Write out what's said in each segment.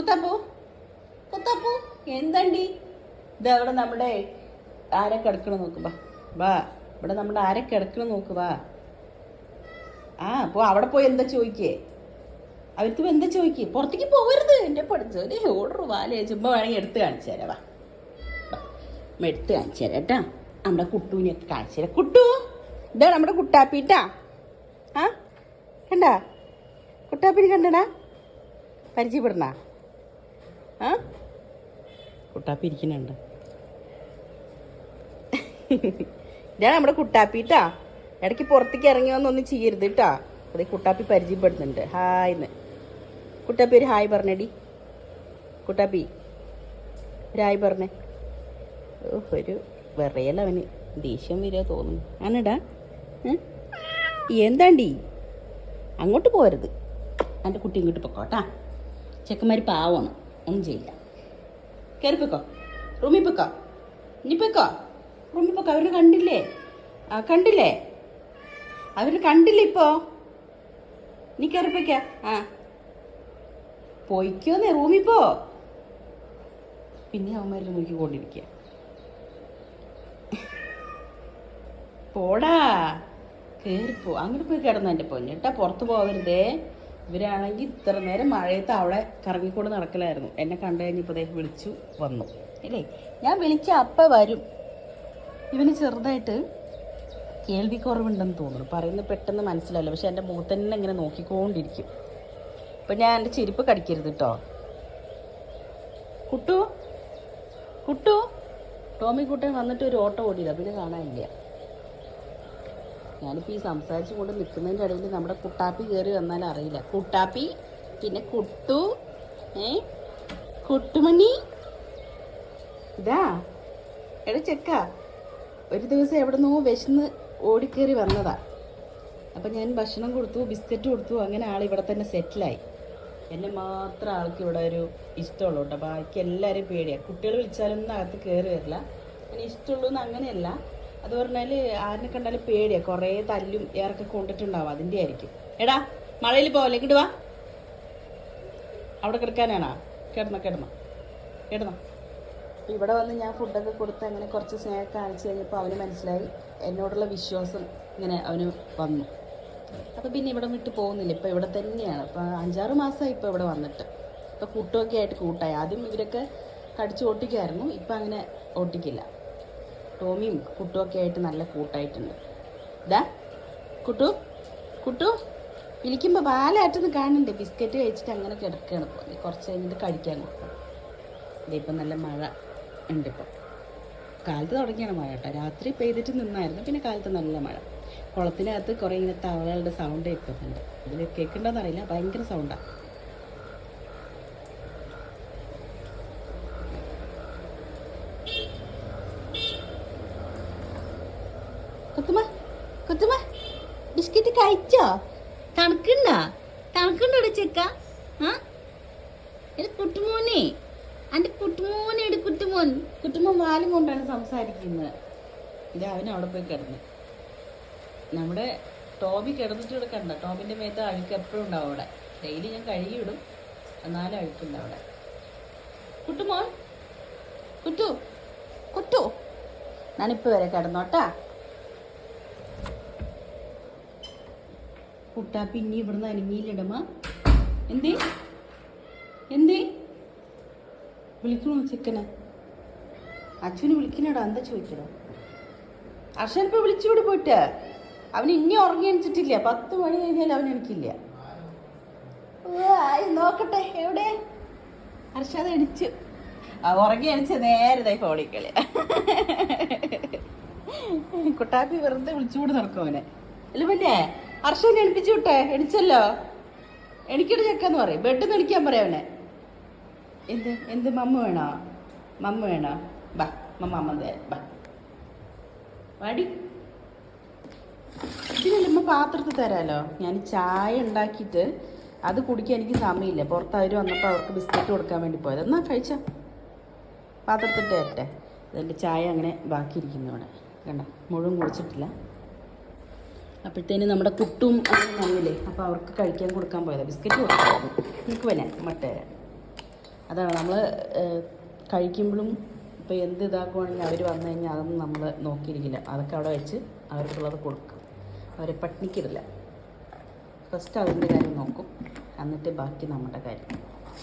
കുത്തപ്പൂ. കുത്തപ്പൂ എന്തണ്ടി? ഇതവിടെ നമ്മുടെ ആരെ കിടക്കണ നോക്ക് ബാ. വാ ഇവിടെ നമ്മുടെ ആരെ കിടക്കണ നോക്ക് വാ ആ അപ്പോൾ അവിടെ പോയി എന്താ ചോദിക്കേ? അവർക്ക് എന്താ ചോദിക്കേ? പുറത്തേക്ക് പോകരുത്. എന്റെ പഠിച്ചോലെ ഓർഡർ വാലേ. ചുമ്മാ വേണമെങ്കിൽ എടുത്ത് കാണിച്ചു തരാം വാ. എടുത്ത് കാണിച്ചു തരാം കേട്ടാ. നമ്മുടെ കുട്ടൂനെയൊക്കെ കാണിച്ചു തരാം. കുട്ടു ഇതാ നമ്മുടെ കുട്ടാപ്പിട്ടാ. ആ കണ്ടാ? കുട്ടാപ്പിന് കണ്ടടാ? പരിചയപ്പെടണ? ആ? കുട്ടാപ്പി ഇരിക്കുന്നുണ്ട്. ഇതാണ് നമ്മുടെ കുട്ടാപ്പിട്ടാ. ഇടയ്ക്ക് പുറത്തേക്ക് ഇറങ്ങി വന്നൊന്നും ചെയ്യരുത് കേട്ടാ. അതെ കുട്ടാപ്പി പരിചയപ്പെടുന്നുണ്ട്. ഹായ് എന്ന് കുട്ടാപ്പി ഒരു ഹായ് പറഞ്ഞടി. കുട്ടാപ്പി ഒരു ഹായ് പറഞ്ഞേ. ഒരു ഒരു വിറയലവന്. ദേഷ്യം വരിക തോന്നുന്നു. ആണടാ. ഏ? എന്താണ്ടി? അങ്ങോട്ട് പോരുത് എന്റെ കുട്ടി ഇങ്ങോട്ട് പൊക്കോട്ടാ ചെക്കന്മാർ പാവമാണ്. ഒന്നും ചെയ്യില്ല. കയറി പൊക്കോ റൂമിൽ പൊക്കോ ഇനി കണ്ടില്ലേ? ആ കണ്ടില്ലേ? അവർ കണ്ടില്ല ഇപ്പോ? നീ കയറി പൊയ്ക്ക ആ. പോയിക്കോന്നേ റൂമിൽ പോ പിന്നെ അവന്മാരിൽ നോക്കിക്കൊണ്ടിരിക്കുക പോടാ. കയറിപ്പോ അങ്ങനെ പോയി കിടന്നു എന്റെ പൊന്നിട്ടാ പുറത്ത് പോകരുതേ ഇവരാണെങ്കിൽ ഇത്ര നേരം മഴയത്ത് അവിടെ കറങ്ങിക്കൊണ്ട് നടക്കലായിരുന്നു. എന്നെ കണ്ടു കഴിഞ്ഞപ്പോൾ അദ്ദേഹം വിളിച്ചു വന്നു. അല്ലേ ഞാൻ വിളിച്ച അപ്പം വരും. ഇവന് ചെറുതായിട്ട് കേൾവി കുറവുണ്ടെന്ന് തോന്നുന്നു. പറയുന്നത് പെട്ടെന്ന് മനസ്സിലാവില്ല. പക്ഷെ എന്റെ മുഖത്ത് തന്നെ ഇങ്ങനെ നോക്കിക്കൊണ്ടിരിക്കും. അപ്പം ഞാൻ എന്റെ ചെരുപ്പ് കടിക്കരുത് കേട്ടോ കുട്ടു? കുട്ടു? ടോമി കുട്ടൻ വന്നിട്ട് ഒരു ഓട്ടോ ഓടിയില്ല. പിന്നെ കാണാനില്ല. ഞാനിപ്പോൾ ഈ സംസാരിച്ചു കൊണ്ട് നിൽക്കുന്നതിന്റെ ഇടയിൽ നമ്മുടെ കുട്ടാപ്പി കയറി വന്നാൽ അറിയില്ല. കുട്ടാപ്പി പിന്നെ കുട്ടു ഏ? കുട്ടുമണി. ഇതാ എടാ ചെക്ക ഒരു ദിവസം എവിടെ നിന്നോ വിശന്ന് ഓടിക്കേറി വന്നതാ. അപ്പം ഞാൻ ഭക്ഷണം കൊടുത്തു ബിസ്ക്കറ്റ് കൊടുത്തു അങ്ങനെ ആൾ ഇവിടെ തന്നെ സെറ്റിലായി. എന്നെ മാത്രം ആൾക്ക് ഇവിടെ ഒരു ഇഷ്ടമുള്ളൂ കേട്ടോ. ബാക്കി എല്ലാവരും പേടിയാണ് കുട്ടികൾ വിളിച്ചാലൊന്നും അകത്ത് കയറി വരില്ല. അങ്ങനെ ഇഷ്ടമുള്ളൂ എന്ന് അങ്ങനെയല്ല. അത് പറഞ്ഞാൽ ആരിനെ കണ്ടാലും പേടിയാ. കുറേ തല്ലും ഏറൊക്കെ കൊണ്ടിട്ടുണ്ടാവും. അതിന്റെ ആയിരിക്കും. എടാ മഴയിൽ പോവല്ലേ ഇങ്ങോട്ട് വാ. അവിടെ കിടക്കാനാണോ? കിടന്നോ കിടന്നോ. കിടന്നോ. ഇവിടെ വന്ന് ഞാൻ ഫുഡൊക്കെ കൊടുത്ത് അങ്ങനെ കുറച്ച് സ്നേഹം കാണിച്ചു കഴിഞ്ഞപ്പോൾ അവന് മനസ്സിലായി. എന്നോടുള്ള വിശ്വാസം ഇങ്ങനെ അവന് വന്നു. അപ്പോൾ പിന്നെ ഇവിടെ വിട്ട് പോകുന്നില്ല. ഇപ്പോൾ ഇവിടെ തന്നെയാണ്. ഇപ്പോൾ അഞ്ചാറ് മാസമായി ഇപ്പോൾ ഇവിടെ വന്നിട്ട്. ഇപ്പോൾ കൂട്ടുമൊക്കെ ആയിട്ട് കൂട്ടായി. ആദ്യം ഇവരൊക്കെ കടിച്ച് ഓട്ടിക്കായിരുന്നു ഇപ്പം അങ്ങനെ ഓട്ടിക്കില്ല. ടോമിയും കുട്ടുമൊക്കെ ആയിട്ട് നല്ല കൂട്ടായിട്ടുണ്ട്. ഇതാ കുട്ടു കുട്ടു വിളിക്കുമ്പോൾ ബാലായിട്ടൊന്ന് കാണണ്ടേ? ബിസ്ക്കറ്റ് കഴിച്ചിട്ട് അങ്ങനെ കിടക്കുകയാണ് ഇനി കുറച്ച് കഴിഞ്ഞിട്ട് കഴിക്കാൻ കൊടുക്കും. ഇപ്പം നല്ല മഴ ഉണ്ട് ഇപ്പോൾ കാലത്ത് തുടങ്ങിയാണ് മഴ കേട്ടോ. രാത്രി പെയ്തിട്ട് നിന്നായിരുന്നു. പിന്നെ കാലത്ത് നല്ല മഴ. കുളത്തിനകത്ത് കുറേ ഇങ്ങനെ തവളകളുടെ സൗണ്ട് കേൾക്കുന്നുണ്ട്. ഇതിൽ കേൾക്കണ്ടെന്ന് അറിയില്ല ഭയങ്കര സൗണ്ടാണ് കൊത്തുമ്മ കൊത്തുമ്മ ബിസ്ക്കറ്റ് കഴിച്ചോ? തണുക്കുണ്ടോ തണുക്കണ്ടോ ചെക്ക? ആ? എന്റെ കുട്ടുമോനെ എന്റെ കുട്ടുമോനെ എടി കുട്ടുമോൻ. കുട്ടുമോൻ വാലും കൊണ്ടാണ് സംസാരിക്കുന്നത്. ഇത് അവൻ അവിടെ പോയി കിടന്നു. നമ്മുടെ ടോബി കിടന്നിട്ട് ഇവിടെ കണ്ട. ടോബിന്റെ മേത്ത് അഴുക്ക് എപ്പോഴും ഉണ്ടാവും അവിടെ. ഡെയിലി ഞാൻ കഴുകിയിടും. എന്നാലും അഴുക്കുണ്ട് അവിടെ. കുട്ടുമോൻ കുട്ടു കുട്ടു. ഞാനിപ്പോൾ വരെ കിടന്നോട്ടാ. കുട്ടാപ്പി ഇനി ഇവിടുന്ന് അനങ്ങിയില്ലടമ്മ. എന്തേ? എന്തേ? വിളിക്കണോ ചെക്കനെ? അച്ഛന് വിളിക്കണടാ എന്താ ചോദിക്കടോ അർഷൻ വിളിച്ചുകൂടി പോയിട്ട്? അവൻ ഇനി ഉറങ്ങി എണിച്ചിട്ടില്ല. പത്ത് മണി കഴിഞ്ഞാൽ അവൻ എനിക്കില്ല നോക്കട്ടെ എവിടെ? അർഷാദ് എണിച്ചു. ഉറങ്ങി എണിച്ച് നേരെ ഫോണിൽ കളി കുട്ടാപ്പി വെറുതെ വിളിച്ചുകൂടി നടക്കും അവനെ. അല്ല പിന്നെ അർഷനെ എണിപ്പിച്ചു വിട്ടെ? എണിച്ചല്ലോ? എണിക്കട്ട് ചെക്കെന്ന് പറയും. ബെഡ് എണിക്കാൻ പറയാം അവനെ. എന്ത്? എന്ത്? മമ്മ വേണോ? മമ്മ വേണോ? ബാ മമ്മ അമ്മ വാടി. ഇതിനല്ലമ്മ പാത്രത്തിൽ തരാലോ? ഞാൻ ചായ ഉണ്ടാക്കിയിട്ട് അത് കുടിക്കാൻ എനിക്ക് സമയമില്ല. പുറത്ത് വന്നപ്പോൾ അവർക്ക് ബിസ്ക്കറ്റ് കൊടുക്കാൻ വേണ്ടി പോയത്. എന്നാ കഴിച്ച? പാത്രത്തിട്ട് തരട്ടെ. അതെന്റെ ചായ അങ്ങനെ ബാക്കിയിരിക്കുന്നു അവിടെ കണ്ട? മുഴുവൻ കുടിച്ചിട്ടില്ല. അപ്പോഴത്തേന് നമ്മുടെ കുട്ടും അങ്ങനെ വന്നില്ലേ അപ്പോൾ അവർക്ക് കഴിക്കാൻ കൊടുക്കാൻ പോയതാണ് ബിസ്ക്കറ്റ് കൊടുക്കാമായിരുന്നു നിങ്ങൾക്ക് വരാൻ മട്ട അതാണ് നമ്മൾ കഴിക്കുമ്പോഴും ഇപ്പോൾ എന്ത് ഇതാക്കുവാണെങ്കിൽ അവർ വന്നു കഴിഞ്ഞാൽ അതൊന്നും നമ്മൾ നോക്കിയിരിക്കില്ല. അതൊക്കെ അവിടെ വെച്ച് അവർക്കുള്ളത് കൊടുക്കും. അവരെ പട്ടിണിക്കിടില്ല. ഫസ്റ്റ് അതിന്റെ കാര്യം നോക്കും. എന്നിട്ട് ബാക്കി നമ്മുടെ കാര്യം.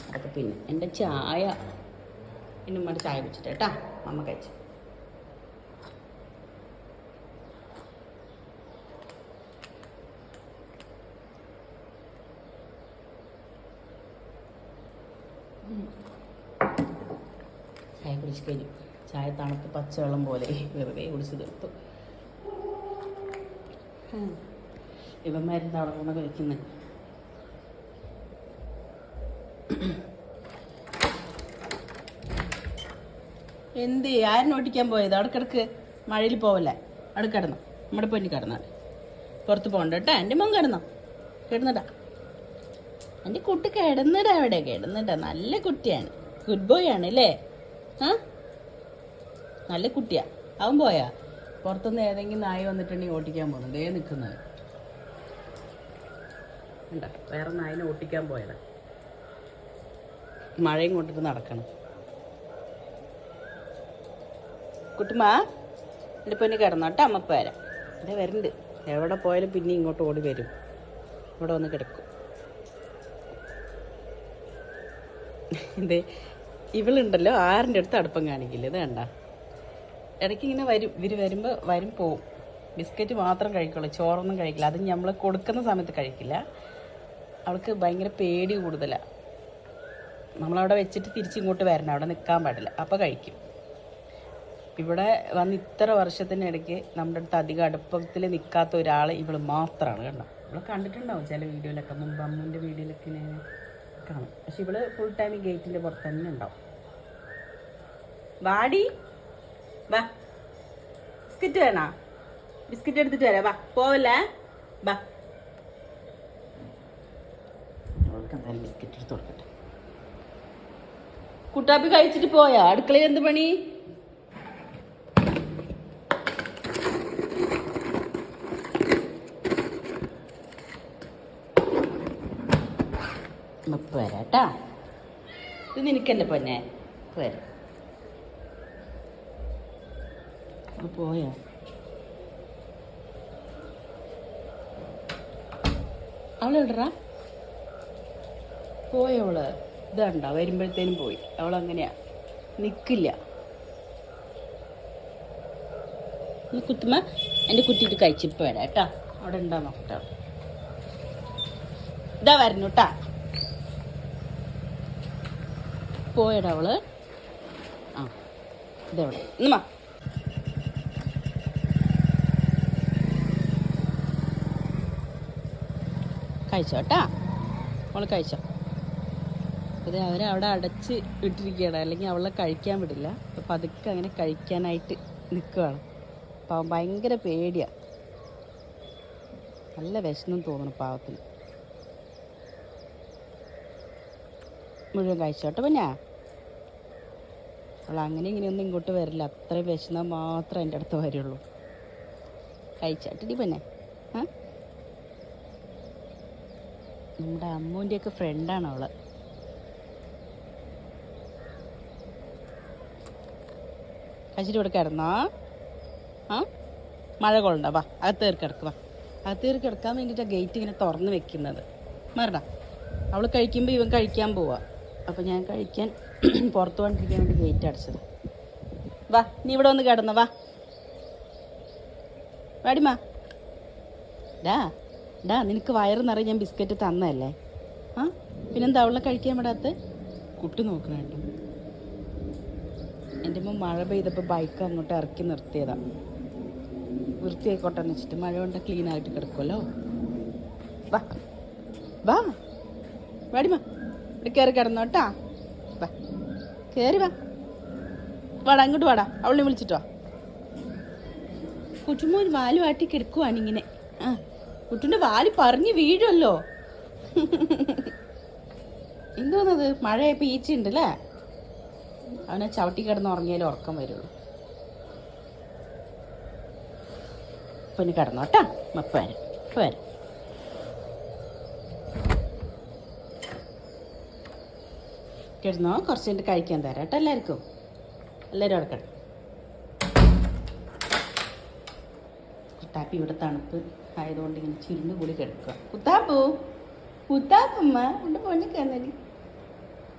അതൊക്കെ പിന്നെ എന്റെ ചായ ഇന്നും ഉമ്മയുടെ ചായ വെച്ചിട്ട് കേട്ടാ. അമ്മ കഴിച്ചു. ചായ കുടിച്ച് കഴിഞ്ഞു. ചായ തണുത്ത് പച്ചവെള്ളം പോലെ വെറുതെ കുടിച്ച് തീർത്തു. ഇവന്മാരെന്താ അവിടെ കൊണ്ട് കഴിക്കുന്നത് എന്ത് ആരും ഓടിക്കാൻ പോയത്? അവിടെ കിടക്ക്. മഴയിൽ പോവല്ലേ? അവിടെ കിടന്നു. നമ്മുടെ പൊന്നി കിടന്നാൽ പുറത്ത് പോകണ്ട കേട്ടോ. എന്റെ മോൻ കിടന്നോ. കിടന്നടാ. എന്റെ കുട്ടി കിടന്നിട അവിടെ കിടന്നിട. നല്ല കുട്ടിയാണ്. ഗുഡ് ബോയ് ആണ് അല്ലേ ആ? നല്ല കുട്ടിയാ. അവൻ പോയാ? പുറത്തുനിന്ന് ഏതെങ്കിലും നായ വന്നിട്ടുണ്ടെങ്കിൽ ഓട്ടിക്കാൻ പോകുന്നു. ദേ നിൽക്കുന്നത്. വേറെ നായനെ ഓട്ടിക്കാൻ പോയതാ. മഴയും കൊണ്ടിട്ട് നടക്കണം. കുട്ടുമാ എന്റെ പൊന്ന് കിടന്നോട്ടെ അമ്മപ്പ വരാം. ഇതേ വരുന്നുണ്ട്. എവിടെ പോയാലും പിന്നെ ഇങ്ങോട്ട് ഓടി വരും. ഇവിടെ വന്ന് കിടക്കും. എന്തേ? ഇവളുണ്ടല്ലോ ആറിന്റെ അടുത്ത് അടുപ്പം കാണിക്കില്ല ഇത് കണ്ട? ഇടയ്ക്ക് ഇങ്ങനെ വരും ഇവർ വരുമ്പോൾ വരും പോവും. ബിസ്ക്കറ്റ് മാത്രം കഴിക്കുള്ളൂ ചോറൊന്നും കഴിക്കില്ല. അത് നമ്മൾ കൊടുക്കുന്ന സമയത്ത് കഴിക്കില്ല. അവൾക്ക് ഭയങ്കര പേടി കൂടുതലാണ് നമ്മളവിടെ വെച്ചിട്ട് തിരിച്ചിങ്ങോട്ട് വരണം അവിടെ നിൽക്കാൻ പാടില്ല. അപ്പോൾ കഴിക്കും. ഇവിടെ വന്ന് ഇത്ര വർഷത്തിനിടയ്ക്ക് നമ്മുടെ അടുത്ത് അധികം അടുപ്പത്തിൽ നിൽക്കാത്ത ഒരാൾ ഇവൾ മാത്രമാണ് കണ്ടോ? ഇവളെ കണ്ടിട്ടുണ്ടാവും ചില വീഡിയോയിലൊക്കെ മുമ്പ് അമ്മൂന്റെ വീഡിയോയിലൊക്കെ ഇങ്ങനെ കാണും പക്ഷെ ഇവൾ ഫുൾ ടൈം ഈ ഗേറ്റിന്റെ പുറത്ത് തന്നെ ഉണ്ടാവും. വാടി. വാ. ബിസ്ക്കറ്റ് വേണോ? ബിസ്ക്കറ്റ് എടുത്തിട്ട് വരാം. വാ പോവല്ലേ? വാ. ബിസ്ക്കറ്റ് എടുത്ത് കൊടുക്കട്ടെ. കുട്ടാപ്പി കഴിച്ചിട്ട് പോയാ? അടുക്കളയിൽ എന്ത് പണി? ഇപ്പൊ വരാട്ടാ ഇത് നിനക്കല്ലേ പൊന്നെ. വരാം അത് പോയോ? അവളെവിടറാ പോയവൾ ഇതണ്ട വരുമ്പോഴത്തേനും പോയി. അവളങ്ങനെയാ. നിക്കില്ല. നീ കുത്തുമ്മ. എന്റെ കുത്തിയിട്ട് കഴിച്ചിട്ട് വരാം അവിടെ ഉണ്ടാ നോക്കട്ടെ ഇതാ വരുന്നു കേട്ടാ പോയടാ അവൾ. ആ ഇതെവിടെ? ഇന്നുമാ കഴിച്ചോട്ടാ അവൾ കഴിച്ചോ? അതെ അവരെ അവിടെ അടച്ച് ഇട്ടിരിക്കുകയാണ്. അല്ലെങ്കിൽ അവളെ കഴിക്കാൻ വിടില്ല. അപ്പം അതൊക്കെ അങ്ങനെ കഴിക്കാനായിട്ട് നിൽക്കുകയാണ് അപ്പം അവൻ ഭയങ്കര പേടിയാണ് നല്ല വിഷമം തോന്നുന്നു പാവത്തിന്. മുഴുവൻ കഴിച്ചോട്ടെ പിന്നെ? അവൾ അങ്ങനെ ഇങ്ങനെയൊന്നും ഇങ്ങോട്ട് വരില്ല. അത്രയും വിശന്നാൽ മാത്രമേ എന്റെ അടുത്ത് വരുള്ളൂ. കഴിച്ചാട്ടിടി പിന്നെ. നമ്മുടെ അമ്മൂന്റെയൊക്കെ ഫ്രണ്ടാണ് അവൾ. കഴിച്ചിട്ട് ഇവിടെ കിടന്നാ? ആ? മഴ കൊള്ളണ്ട. വാ അകത്ത് കയറി കിടക്കുക അകത്ത് കയറി കിടക്കാൻ വേണ്ടിയിട്ടാണ് ഗേറ്റ് ഇങ്ങനെ തുറന്ന് വെക്കുന്നത്. മരണ അവൾ കഴിക്കുമ്പോൾ ഇവൻ കഴിക്കാൻ പോവാ. അപ്പം ഞാൻ കഴിക്കാൻ പുറത്ത് കൊണ്ടിരിക്കാൻ വേണ്ടി ഗേറ്റ് അടച്ചത്. വാ നീ ഇവിടെ വന്ന് കിടന്ന വാ. വാടിമാ ഡാ ഡാ നിനക്ക് വയറ് നിറയെ ഞാൻ ബിസ്ക്കറ്റ് തന്നല്ലേ ആ പിന്നെന്താ അവളെ കഴിക്കാൻ വിടാത്ത കുട്ടി നോക്കണുണ്ട് എന്റെ അമ്മ മഴ പെയ്തപ്പോൾ ബൈക്ക് അങ്ങോട്ട് ഇറക്കി നിർത്തിയതാ. വൃത്തിയായിക്കോട്ടെ എന്ന് വെച്ചിട്ട് മഴ കൊണ്ട് ക്ലീൻ ആയിട്ട് കിടക്കുമല്ലോ വാ വാ. വാടിമാ ഇവിടെ കയറി കിടന്നോട്ടാ കയറി വാ. വാടാ അങ്ങോട്ട് വാടാ. അവളെ വിളിച്ചിട്ടോ വാ. കുറ്റുമോൻ വാൽ വാട്ടി കിടക്കുവാണ് ഇങ്ങനെ. ആ കുട്ടിന്റെ വാൽ പറഞ്ഞ് വീഴുമല്ലോ എന്തോന്നത്? മഴയപ്പോൾ ഈച്ചയുണ്ട് അല്ലേ അവനെ ചവിട്ടി കിടന്ന് ഉറങ്ങിയാലേ ഉറക്കം വരുള്ളൂ. പിന്നെ കിടന്നോട്ടാ മപ്പ വരാം ഇപ്പം വരാം കിടന്നോ? കുറച്ച് കഴിഞ്ഞിട്ട് കഴിക്കാൻ തരാം കേട്ടോ എല്ലാവർക്കും. എല്ലാവരും അവിടെ കിടക്കും. കുട്ടാപ്പി ഇവിടെ തണുപ്പ് ആയതുകൊണ്ട് ഇങ്ങനെ ചുരുണ്ട് കൂടി കിടക്കുക. കുത്താപ്പൂ. കുത്താപ്പമ്മ ഉണ്ട് പൊണ്ണിൽ കന്നടി